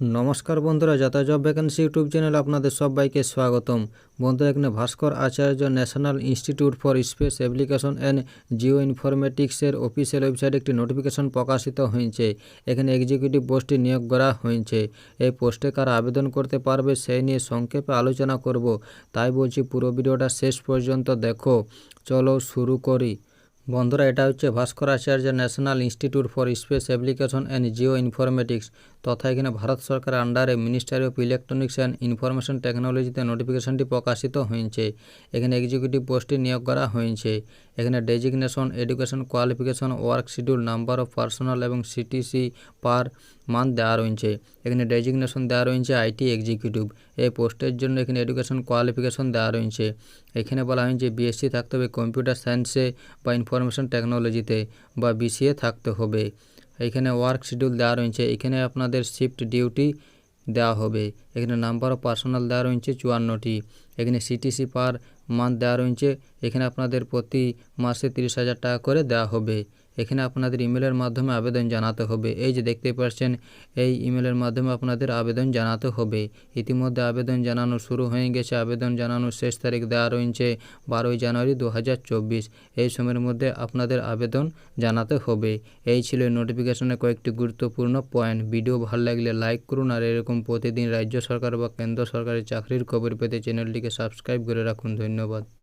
নমস্কার বন্ধুরা যাতা জব ভ্যাকেন্সি ইউটিউব চ্যানেল আপনাদের সবাইকে স্বাগতম। বন্ধুরা এখানে Bhaskar Acharya National Institute for Space Application and Geo ইনফরমেটিক্সের official ওয়েবসাইটে একটি নোটিফিকেশন প্রকাশিত হয়েছে। এখানে এক্সিকিউটিভ পোস্টে নিয়োগ করা হয়েছে। এই পোস্টে কারা আবেদন করতে পারবে সেই নিয়ে সংক্ষেপে আলোচনা করব। তাই বলছি পুরো ভিডিওটা শেষ পর্যন্ত দেখো। চলো শুরু করি। বন্ধুরা, এটা হচ্ছে Bhaskar Acharya National Institute for Space Application and Geo Informatics তথা এখানে ভারত সরকারের আন্ডারে ministry of electronics and information টেকনোলজিতে নোটিফিকেশনটি প্রকাশিত হয়েছে। এখানে এক্সিকিউটিভ পোস্টটি নিয়োগ করা হয়েছে। এখানে designation education qualification work schedule number of personal এবং সিটিসি পার মান্থ দেওয়া রয়েছে। এখানে ডেজিগনেশন দেওয়া রয়েছে আইটি এক্সিকিউটিভ এই পোস্টের জন্য এখানে এডুকেশন কোয়ালিফিকেশন দেওয়া রয়েছে। এখানে বলা হয়েছে বিএসসি থাকতে হবে কম্পিউটার সায়েন্সে বা ইনফরমেশন টেকনোলজিতে বা বিসিএ থাকতে হবে। এখানে ওয়ার্ক শিডিউল দেওয়া রয়েছে। এখানে আপনাদের শিফট ডিউটি দেওয়া হবে। এখানে নাম্বার অফ পার্সোনাল দেওয়া রয়েছে চুয়ান্নটি। এখানে সিটিসি পার মান্থ দেওয়া রয়েছে। এখানে আপনাদের প্রতি মাসে তিরিশ হাজার টাকা করে দেওয়া হবে। এখানে আপনাদের ইমেলের মাধ্যমে আবেদন জানাতে হবে। এই যে দেখতে পাচ্ছেন, এই ইমেলের মাধ্যমে আপনাদের আবেদন জানাতে হবে। ইতিমধ্যে আবেদন জানানো শুরু হয়ে গেছে। আবেদন জানানোর শেষ তারিখ দেওয়া রয়েছে বারোই জানুয়ারি দু হাজার চব্বিশ। এই সময়ের মধ্যে আপনাদের আবেদন জানাতে হবে। এই ছিল নোটিফিকেশনের কয়েকটি গুরুত্বপূর্ণ পয়েন্ট ভিডিও ভালো লাগলে লাইক করুন আর এরকম প্রতিদিন রাজ্য সরকার বা কেন্দ্র সরকারের চাকরির খবর পেতে চ্যানেলটিকে সাবস্ক্রাইব করে রাখুন। ধন্যবাদ।